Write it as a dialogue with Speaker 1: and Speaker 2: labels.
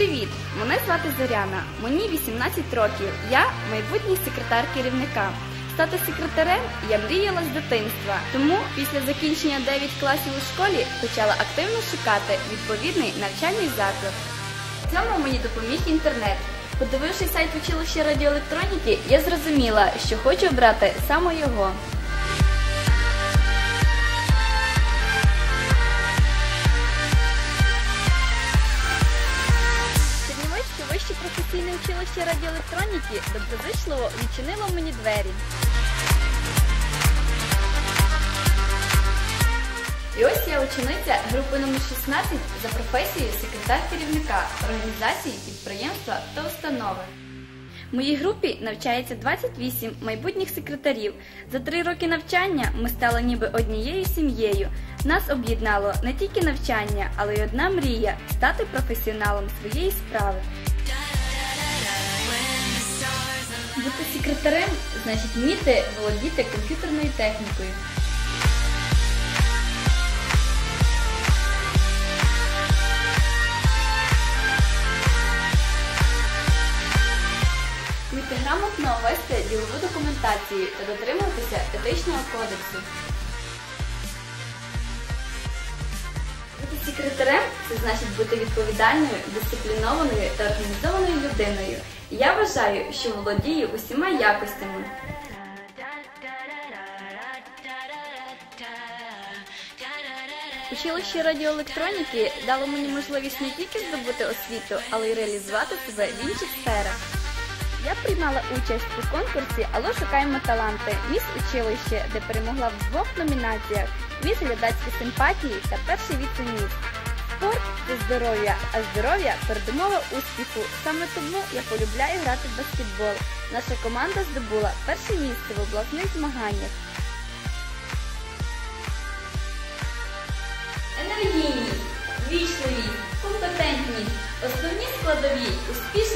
Speaker 1: Привіт! Мене звати Зоряна. Мені 18 років. Я майбутній секретар керівника. Стати секретарем я мріяла з дитинства. Тому після закінчення 9 класів у школі почала активно шукати відповідний навчальний заклад. В цьому мені допоміг інтернет. Подивившись сайт училища радіоелектроніки, я зрозуміла, що хочу обрати саме його. Училище радіоелектроніки доброзичливо відчинило мені двері. І ось я учениця групи номер 16 за професією секретар керівника організації, підприємства та установи. В моїй групі навчається 28 майбутніх секретарів. За три роки навчання ми стали ніби однією сім'єю. Нас об'єднало не тільки навчання, але й одна мрія стати професіоналом своєї справи. Секретарем значить вміти володіти комп'ютерною технікою. Вміти грамотно вести ділову документацію та дотримуватися етичного кодексу. Бути секретарем це значить бути відповідальною, дисциплінованою та організованою людиною. Я вважаю, що володію усіма якостями. Училище радіоелектроніки дало мені можливість не тільки здобути освіту, але й реалізувати себе в інших сферах. Я приймала участь у конкурсі Алло шукаємо таланти Міс училище, де перемогла в двох номінаціях Міс глядацькі симпатії та перший віце-міс. Спорт це здоров'я, а здоров'я передумова успіху. Саме тому я полюбляю грати в баскетбол. Наша команда здобула перше місце в обласних змаганнях. Енергійність, вічливість, компетентність основні складові секретаря.